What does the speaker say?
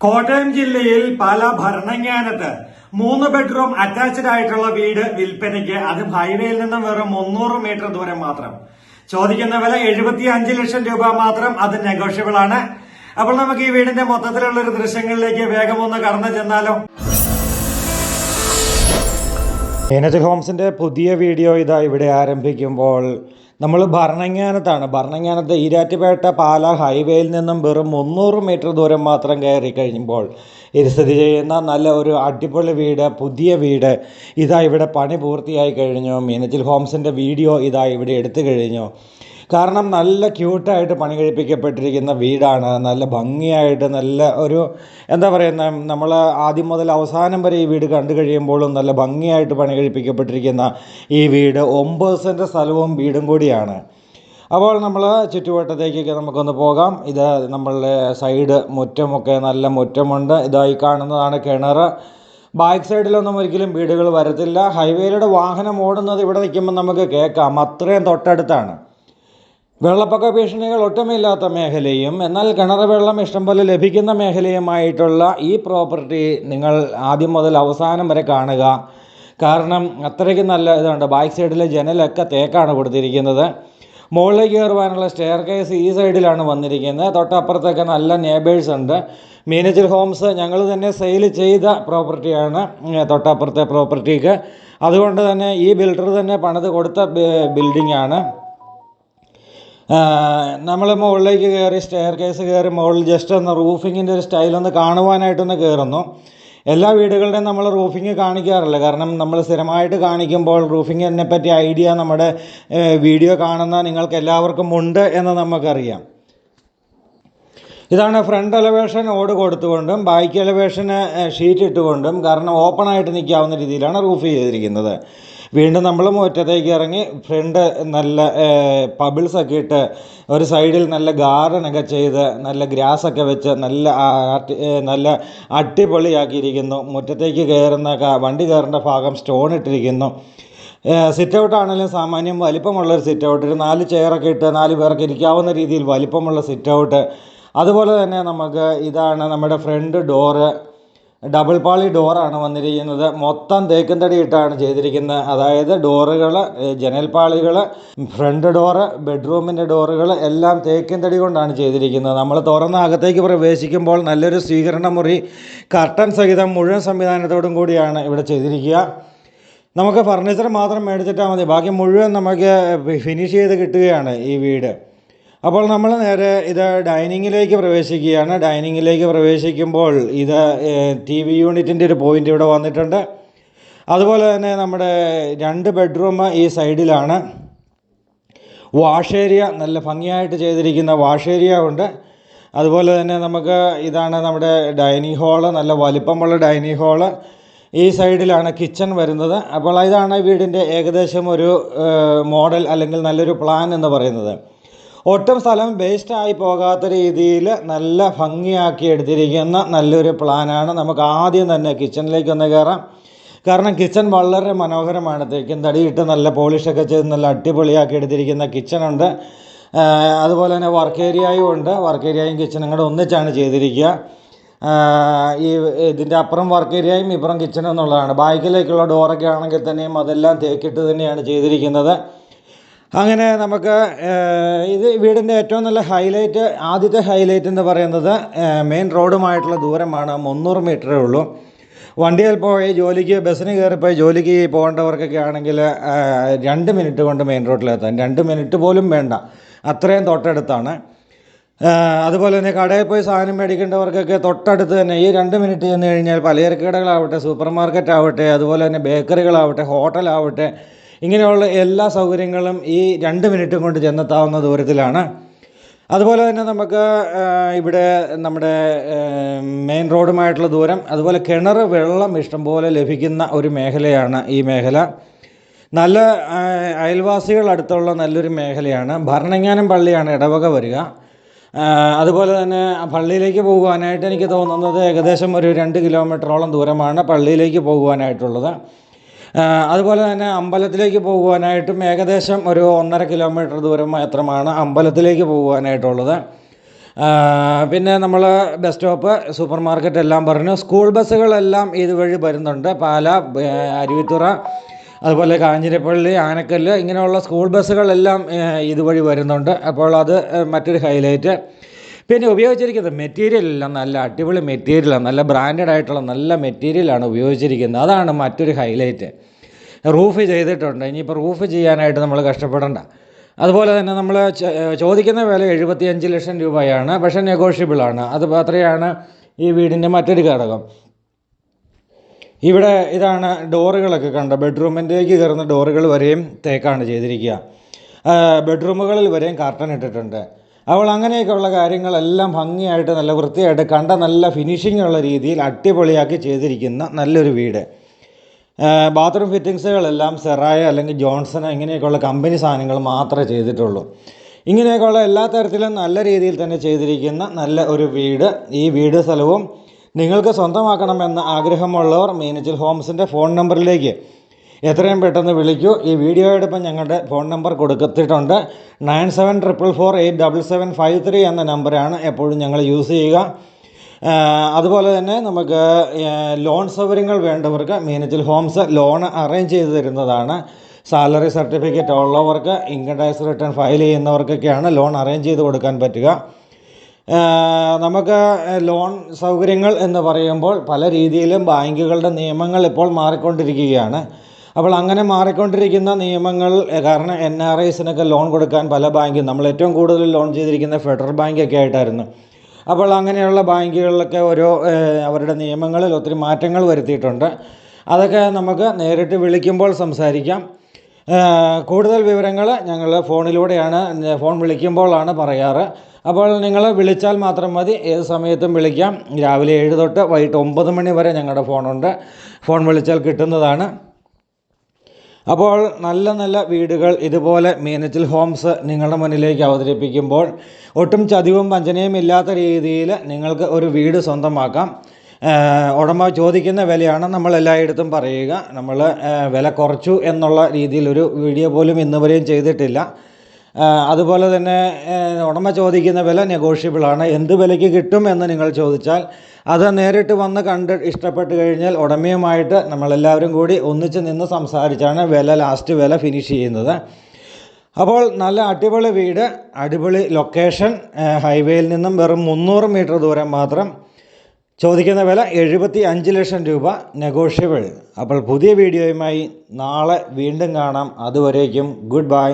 കോട്ടയം ജില്ലയിൽ പല ഭരണങ്ങാനത്ത് മൂന്ന് ബെഡ്റൂം അറ്റാച്ച്ഡ് ആയിട്ടുള്ള വീട് വിൽപ്പനയ്ക്ക് അത് ഹൈവേയിൽ നിന്നും വെറും മുന്നൂറ് മീറ്റർ ദൂരം മാത്രം. ചോദിക്കുന്ന വില എഴുപത്തി അഞ്ച് ലക്ഷം രൂപ മാത്രം അത് നെഗോഷ്യബിൾ ആണ്. അപ്പോൾ നമുക്ക് ഈ വീടിന്റെ മൊത്തത്തിലുള്ള ഒരു ദൃശ്യങ്ങളിലേക്ക് വേഗം ഒന്ന് കടന്നു ചെന്നാലോ? ഏനത്ത് ഹോംസിന്റെ പുതിയ വീഡിയോ ഇതാ ഇവിടെ ആരംഭിക്കുമ്പോൾ നമ്മൾ ഭരണങ്ങാനത്താണ് ഭരണങ്ങാനത്ത് ഈരാറ്റുപേട്ട പാല ഹൈവേയിൽ നിന്നും വെറും മുന്നൂറ് മീറ്റർ ദൂരം മാത്രം കയറി കഴിയുമ്പോൾ ഇത് സ്ഥിതി ചെയ്യുന്ന നല്ല ഒരു അടിപൊളി വീട് പുതിയ വീട് ഇതാ ഇവിടെ പണി പൂർത്തിയായി കഴിഞ്ഞു. മീനച്ചിൽ ഹോംസിന്റെ വീഡിയോ ഇതാ ഇവിടെ എടുത്തു കഴിഞ്ഞു. കാരണം നല്ല ക്യൂട്ടായിട്ട് പണി കഴിപ്പിക്കപ്പെട്ടിരിക്കുന്ന വീടാണ്. നല്ല ഭംഗിയായിട്ട് നല്ല ഒരു എന്താ പറയുന്ന നമ്മൾ ആദ്യം മുതൽ അവസാനം വരെ ഈ വീട് കണ്ടു കഴിയുമ്പോഴും നല്ല ഭംഗിയായിട്ട് പണി കഴിപ്പിക്കപ്പെട്ടിരിക്കുന്ന ഈ വീട് ഒമ്പത് സെന്റ് സ്ഥലവും വീടും കൂടിയാണ്. അപ്പോൾ നമ്മൾ ചുറ്റുവട്ടത്തേക്കൊക്കെ നമുക്കൊന്ന് പോകാം. ഇത് നമ്മളുടെ സൈഡ് മുറ്റമൊക്കെ നല്ല മുറ്റമുണ്ട്. ഇതായി കാണുന്നതാണ് കിണർ ബാക്ക് സൈഡിലൊന്നും ഒരിക്കലും വീടുകൾ വരത്തില്ല. ഹൈവേയിലൂടെ വാഹനം ഓടുന്നത് ഇവിടെ നിൽക്കുമ്പോൾ നമുക്ക് കേൾക്കാം. അത്രയും തൊട്ടടുത്താണ്. വെള്ളപ്പൊക്ക ഭീഷണികൾ ഒട്ടുമില്ലാത്ത മേഖലയും എന്നാൽ കിണർ വെള്ളം ഇഷ്ടംപോലെ ലഭിക്കുന്ന മേഖലയുമായിട്ടുള്ള ഈ പ്രോപ്പർട്ടി നിങ്ങൾ ആദ്യം മുതൽ അവസാനം വരെ കാണുക. കാരണം അത്രയ്ക്ക് നല്ല ഇതുണ്ട്. ബാക്ക് സൈഡിലെ ജനലൊക്കെ തേക്കാണ് കൊടുത്തിരിക്കുന്നത്. മുകളിലേക്ക് കയറുവാനുള്ള സ്റ്റെയർ കേസ് ഈ സൈഡിലാണ് വന്നിരിക്കുന്നത്. തൊട്ടപ്പുറത്തൊക്കെ നല്ല നേബേഴ്സ് ഉണ്ട്. മീനച്ചിൽ ഹോംസ് ഞങ്ങൾ തന്നെ സെയിൽ ചെയ്ത പ്രോപ്പർട്ടിയാണ് തൊട്ടപ്പുറത്തെ പ്രോപ്പർട്ടിക്ക് അതുകൊണ്ട് തന്നെ ഈ ബിൽഡർ തന്നെ പണിത് കൊടുത്ത ബിൽഡിംഗ് ആണ്. നമ്മൾ മുകളിലേക്ക് കയറി സ്റ്റെയർ കേസ് കയറി മുകളിൽ ജസ്റ്റ് ഒന്ന് റൂഫിങ്ങിന്റെ ഒരു സ്റ്റൈലൊന്ന് കാണുവാനായിട്ടൊന്ന് കയറുന്നു എല്ലാ വീടുകളുടെയും നമ്മൾ റൂഫിങ് കാണിക്കാറില്ല. കാരണം നമ്മൾ സ്ഥിരമായിട്ട് കാണിക്കുമ്പോൾ റൂഫിങ്ങിനെ പറ്റി ഐഡിയ നമ്മുടെ വീഡിയോ കാണുന്ന നിങ്ങൾക്ക് എല്ലാവർക്കും ഉണ്ട് എന്ന് നമുക്കറിയാം. ഇതാണ് ഫ്രണ്ട് എലവേഷൻ ഓട് കൊടുത്തുകൊണ്ടും ബാക്ക് എലവേഷന് ഷീറ്റ് ഇട്ടുകൊണ്ടും കാരണം ഓപ്പണായിട്ട് നിൽക്കാവുന്ന രീതിയിലാണ് റൂഫ് ചെയ്തിരിക്കുന്നത്. വീണ്ടും നമ്മൾ മുറ്റത്തേക്ക് ഇറങ്ങി ഫ്രണ്ട് നല്ല പബിൾസ് ഒക്കെ ഇട്ട് ഒരു സൈഡിൽ നല്ല ഗാർഡനൊക്കെ ചെയ്ത് നല്ല ഗ്രാസ് ഒക്കെ വെച്ച് നല്ല നല്ല അടിപൊളിയാക്കിയിരിക്കുന്നു. മുറ്റത്തേക്ക് കയറുന്ന വണ്ടി കയറേണ്ട ഭാഗം സ്റ്റോൺ ഇട്ടിരിക്കുന്നു. സിറ്റ് ഔട്ട് ആണെങ്കിലും സാമാന്യം വലിപ്പമുള്ള ഒരു സിറ്റ് ഔട്ട് ഒരു നാല് ചെയറൊക്കെ ഇട്ട് നാല് പേർക്ക് ഇരിക്കാവുന്ന രീതിയിൽ വലിപ്പമുള്ള സിറ്റ് ഔട്ട് അതുപോലെ തന്നെ നമുക്ക് ഇതാണ് നമ്മുടെ ഫ്രണ്ട് ഡോറ് ഡബിൾ പാളി ഡോറാണ് വന്നിരിക്കുന്നത്. മൊത്തം തേക്കും തടി ഇട്ടാണ് ചെയ്തിരിക്കുന്നത് അതായത് ഡോറുകൾ ജനൽപ്പാളികൾ ഫ്രണ്ട് ഡോറ് ബെഡ്റൂമിന്റെ ഡോറുകൾ എല്ലാം തേക്കും തടി കൊണ്ടാണ് ചെയ്തിരിക്കുന്നത്. നമ്മൾ തുറന്ന അകത്തേക്ക് പ്രവേശിക്കുമ്പോൾ നല്ലൊരു സ്വീകരണ മുറി കർട്ടൻ സഹിതം മുഴുവൻ സംവിധാനത്തോടും കൂടിയാണ് ഇവിടെ ചെയ്തിരിക്കുക. നമുക്ക് ഫർണിച്ചർ മാത്രം മേടിച്ചിട്ടാൽ മതി. ബാക്കി മുഴുവൻ നമുക്ക് ഫിനിഷ് ചെയ്ത് കിട്ടുകയാണ് ഈ വീട്. അപ്പോൾ നമ്മൾ നേരെ ഇത് ഡൈനിങ്ങിലേക്ക് പ്രവേശിക്കുകയാണ്. ഡൈനിങ്ങിലേക്ക് പ്രവേശിക്കുമ്പോൾ ഇത് ടി വി യൂണിറ്റിന്റെ ഒരു പോയിന്റ് ഇവിടെ വന്നിട്ടുണ്ട്. അതുപോലെ തന്നെ നമ്മുടെ രണ്ട് ബെഡ്റൂം ഈ സൈഡിലാണ്. വാഷ് ഏരിയ നല്ല ഭംഗിയായിട്ട് ചെയ്തിരിക്കുന്ന വാഷ് ഏരിയ ഉണ്ട്. അതുപോലെ തന്നെ നമുക്ക് ഇതാണ് നമ്മുടെ ഡൈനിങ് ഹാൾ നല്ല വലിപ്പമുള്ള ഡൈനിങ് ഹാൾ ഈ സൈഡിലാണ് കിച്ചൺ വരുന്നത്. അപ്പോൾ ഇതാണ് വീടിന്റെ ഏകദേശം ഒരു മോഡൽ അല്ലെങ്കിൽ നല്ലൊരു പ്ലാൻ എന്ന് പറയുന്നത്. ഒട്ടും സ്ഥലം വേസ്റ്റ് ആയി പോകാത്ത രീതിയിൽ നല്ല ഭംഗിയാക്കി എടുത്തിരിക്കുന്ന നല്ലൊരു പ്ലാനാണ് നമുക്ക് ആദ്യം തന്നെ കിച്ചണിലേക്ക് ഒന്ന് കയറാം കാരണം കിച്ചൺ വളരെ മനോഹരമാണ്. തേക്കും തടിയിട്ട് നല്ല പോളിഷൊക്കെ ചെയ്ത് നല്ല അടിപൊളിയാക്കി എടുത്തിരിക്കുന്ന കിച്ചണുണ്ട് അതുപോലെ തന്നെ വർക്ക് ഏരിയയും ഉണ്ട്. വർക്ക് ഏരിയയും കിച്ചണും കൂടെ ഒന്നിച്ചാണ് ചെയ്തിരിക്കുക. ഈ ഇതിന്റെ അപ്പുറം വർക്ക് ഏരിയയും ഇപ്പുറം കിച്ചണും എന്നുള്ളതാണ്. ബാക്കിലേക്കുള്ള ഡോറൊക്കെ ആണെങ്കിൽ തന്നെയും അതെല്ലാം തേക്കിട്ട് തന്നെയാണ് ചെയ്തിരിക്കുന്നത്. അങ്ങനെ നമുക്ക് ഇത് വീടിന്റെ ഏറ്റവും നല്ല ഹൈലൈറ്റ് ആദ്യത്തെ ഹൈലൈറ്റ് എന്ന് പറയുന്നത് മെയിൻ റോഡുമായിട്ടുള്ള ദൂരമാണ് മുന്നൂറ് മീറ്ററേ ഉള്ളൂ. വണ്ടിയിൽ പോയി ജോലിക്ക് ബസ്സിന് കയറിപ്പോയി ജോലിക്ക് പോകേണ്ടവർക്കൊക്കെ ആണെങ്കിൽ രണ്ട് മിനിറ്റ് കൊണ്ട് മെയിൻ റോഡിലെത്താം. രണ്ട് മിനിറ്റ് പോലും വേണ്ട. അത്രയും തൊട്ടടുത്താണ്. അതുപോലെ തന്നെ കടയിൽ പോയി സാധനം മേടിക്കേണ്ടവർക്കൊക്കെ തൊട്ടടുത്ത് തന്നെ ഈ രണ്ട് മിനിറ്റ് ചെന്ന് കഴിഞ്ഞാൽ പലചരക്ക് കടകളാവട്ടെ സൂപ്പർ മാർക്കറ്റ് ആവട്ടെ അതുപോലെ തന്നെ ബേക്കറികളാവട്ടെ ഹോട്ടലാവട്ടെ ഇങ്ങനെയുള്ള എല്ലാ സൗകര്യങ്ങളും ഈ രണ്ട് മിനിറ്റും കൊണ്ട് ചെന്നെത്താവുന്ന ദൂരത്തിലാണ് അതുപോലെ തന്നെ നമുക്ക് ഇവിടെ നമ്മുടെ മെയിൻ റോഡുമായിട്ടുള്ള ദൂരം അതുപോലെ കിണർ വെള്ളം ഇഷ്ടംപോലെ ലഭിക്കുന്ന ഒരു മേഖലയാണ് ഈ മേഖല. നല്ല അയൽവാസികൾ അടുത്തുള്ള നല്ലൊരു മേഖലയാണ്. ഭരണങ്ങാനം പള്ളിയാണ് ഇടവക വരിക. അതുപോലെ തന്നെ പള്ളിയിലേക്ക് പോകുവാനായിട്ട് എനിക്ക് തോന്നുന്നത് ഏകദേശം ഒരു രണ്ട് കിലോമീറ്ററോളം ദൂരമാണ് പള്ളിയിലേക്ക് പോകുവാനായിട്ടുള്ളത്. അതുപോലെ തന്നെ അമ്പലത്തിലേക്ക് പോകുവാനായിട്ടും ഏകദേശം ഒരു ഒന്നര കിലോമീറ്റർ ദൂരം മാത്രമാണ് അമ്പലത്തിലേക്ക് പോകുവാനായിട്ടുള്ളത്. പിന്നെ നമ്മൾ ബസ് സ്റ്റോപ്പ് സൂപ്പർ മാർക്കറ്റ് എല്ലാം പറഞ്ഞു. സ്കൂൾ ബസ്സുകളെല്ലാം ഇതുവഴി വരുന്നുണ്ട്. പാല അരുവിത്തുറ അതുപോലെ കാഞ്ഞിരപ്പള്ളി ആനക്കല്ല് ഇങ്ങനെയുള്ള സ്കൂൾ ബസ്സുകളെല്ലാം ഇതുവഴി വരുന്നുണ്ട്. അപ്പോൾ അത് മറ്റൊരു ഹൈലൈറ്റ്. പിന്നെ ഉപയോഗിച്ചിരിക്കുന്നത് മെറ്റീരിയൽ എല്ലാം നല്ല അടിപൊളി മെറ്റീരിയലാണ് നല്ല ബ്രാൻഡഡ് ആയിട്ടുള്ള നല്ല മെറ്റീരിയലാണ് ഉപയോഗിച്ചിരിക്കുന്നത്. അതാണ് മറ്റൊരു ഹൈലൈറ്റ് റൂഫ് ചെയ്തിട്ടുണ്ട്. ഇനിയിപ്പോൾ റൂഫ് ചെയ്യാനായിട്ട് നമ്മൾ കഷ്ടപ്പെടേണ്ട. അതുപോലെ തന്നെ നമ്മൾ ചോദിക്കുന്ന വില എഴുപത്തിയഞ്ച് ലക്ഷം രൂപയാണ്. പക്ഷേ നെഗോഷ്യബിൾ ആണ്. അത് അത്രയാണ് ഈ വീടിന്റെ മറ്റൊരു ഘടകം. ഇവിടെ ഇതാണ് ഡോറുകളൊക്കെ കണ്ട. ബെഡ്റൂമിന്റേക്ക് കയറുന്ന ഡോറുകൾ വരെയും തേക്കാണ് ചെയ്തിരിക്കുക. ബെഡ്റൂമുകളിൽ വരെയും കർട്ടൻ ഇട്ടിട്ടുണ്ട്. അവൾ അങ്ങനെയൊക്കെയുള്ള കാര്യങ്ങളെല്ലാം ഭംഗിയായിട്ട് നല്ല വൃത്തിയായിട്ട് കണ്ട നല്ല ഫിനിഷിംഗ് ഉള്ള രീതിയിൽ അടിപൊളിയാക്കി ചെയ്തിരിക്കുന്ന നല്ലൊരു വീട്. ബാത്റൂം ഫിറ്റിങ്സുകളെല്ലാം സെറായ അല്ലെങ്കിൽ ജോൺസൺ ഇങ്ങനെയൊക്കെയുള്ള കമ്പനി സാധനങ്ങൾ മാത്രമേ ചെയ്തിട്ടുള്ളൂ. ഇങ്ങനെയൊക്കെയുള്ള എല്ലാ തരത്തിലും നല്ല രീതിയിൽ തന്നെ ചെയ്തിരിക്കുന്ന നല്ല ഒരു വീട്. ഈ വീട് സ്ഥലവും നിങ്ങൾക്ക് സ്വന്തമാക്കണമെന്ന് ആഗ്രഹമുള്ളവർ മീനച്ചിൽ ഹോംസിന്റെ ഫോൺ നമ്പറിലേക്ക് എത്രയും പെട്ടെന്ന് വിളിക്കൂ. ഈ വീഡിയോയോടൊപ്പം ഞങ്ങളുടെ ഫോൺ നമ്പർ കൊടുത്തിട്ടുണ്ട്. Nine seven triple four eight double seven five three എന്ന നമ്പറാണ് എപ്പോഴും ഞങ്ങൾ യൂസ് ചെയ്യുക. അതുപോലെ തന്നെ നമുക്ക് ലോൺ സൗകര്യങ്ങൾ വേണ്ടവർക്ക് മീനച്ചിൽ ഹോംസ് ലോൺ അറേഞ്ച് ചെയ്ത് തരുന്നതാണ്. സാലറി സർട്ടിഫിക്കറ്റ് ഉള്ളവർക്ക് ഇൻകം ടാക്സ് റിട്ടേൺ ഫയൽ ചെയ്യുന്നവർക്കൊക്കെയാണ് ലോൺ അറേഞ്ച് ചെയ്ത് കൊടുക്കാൻ പറ്റുക. നമുക്ക് ലോൺ സൗകര്യങ്ങൾ എന്ന് പറയുമ്പോൾ പല രീതിയിലും ബാങ്കുകളുടെ നിയമങ്ങൾ ഇപ്പോൾ മാറിക്കൊണ്ടിരിക്കുകയാണ്. അപ്പോൾ അങ്ങനെ മാറിക്കൊണ്ടിരിക്കുന്ന നിയമങ്ങൾ കാരണം എൻ ആർ ഐസിനൊക്കെ ലോൺ കൊടുക്കാൻ പല ബാങ്കും നമ്മൾ ഏറ്റവും കൂടുതൽ ലോൺ ചെയ്തിരിക്കുന്ന ഫെഡറൽ ബാങ്കൊക്കെ ആയിട്ടായിരുന്നു. അപ്പോൾ അങ്ങനെയുള്ള ബാങ്കുകളിലൊക്കെ ഓരോ അവരുടെ നിയമങ്ങളിൽ ഒത്തിരി മാറ്റങ്ങൾ വരുത്തിയിട്ടുണ്ട്. അതൊക്കെ നമുക്ക് നേരിട്ട് വിളിക്കുമ്പോൾ സംസാരിക്കാം. കൂടുതൽ വിവരങ്ങൾ ഞങ്ങൾ ഫോണിലൂടെയാണ് ഫോൺ വിളിക്കുമ്പോഴാണ് പറയാറ്. അപ്പോൾ നിങ്ങൾ വിളിച്ചാൽ മാത്രം മതി ഏത് സമയത്തും വിളിക്കാം. രാവിലെ ഏഴ് തൊട്ട് വൈകിട്ട് ഒമ്പത് മണി വരെ ഞങ്ങളുടെ ഫോണുണ്ട്. ഫോൺ വിളിച്ചാൽ കിട്ടുന്നതാണ്. അപ്പോൾ നല്ല നല്ല വീടുകൾ ഇതുപോലെ മീനച്ചിൽ ഹോംസ് നിങ്ങളുടെ മുന്നിലേക്ക് അവതരിപ്പിക്കുമ്പോൾ ഒട്ടും ചതിവും വഞ്ചനയും ഇല്ലാത്ത രീതിയിൽ നിങ്ങൾക്ക് ഒരു വീട് സ്വന്തമാക്കാം. ഉടമ ചോദിക്കുന്ന വിലയാണ് നമ്മൾ എല്ലായിടത്തും പറയുക. നമ്മൾ വില കുറച്ചു എന്നുള്ള രീതിയിൽ ഒരു വീഡിയോ പോലും ഇന്നുവരെയും ചെയ്തിട്ടില്ല. അതുപോലെ തന്നെ ഉടമ ചോദിക്കുന്ന വില നെഗോഷ്യബിൾ ആണ്. എന്ത് വിലയ്ക്ക് കിട്ടും എന്ന് നിങ്ങൾ ചോദിച്ചാൽ അത് നേരിട്ട് വന്ന് കണ്ട് ഇഷ്ടപ്പെട്ട് കഴിഞ്ഞാൽ ഉടമയുമായിട്ട് നമ്മളെല്ലാവരും കൂടി ഒന്നിച്ച് നിന്ന് സംസാരിച്ചാണ് വില ലാസ്റ്റ് വില ഫിനിഷ് ചെയ്യുന്നത്. അപ്പോൾ നല്ല അടിപൊളി വീട് അടിപൊളി ലൊക്കേഷൻ ഹൈവേയിൽ നിന്നും വെറും മുന്നൂറ് മീറ്റർ ദൂരം മാത്രം. ചോദിക്കുന്ന വില എഴുപത്തി അഞ്ച് ലക്ഷം രൂപ നെഗോഷ്യബിൾ അപ്പോൾ പുതിയ വീഡിയോയുമായി നാളെ വീണ്ടും കാണാം. അതുവരേക്കും ഗുഡ് ബൈ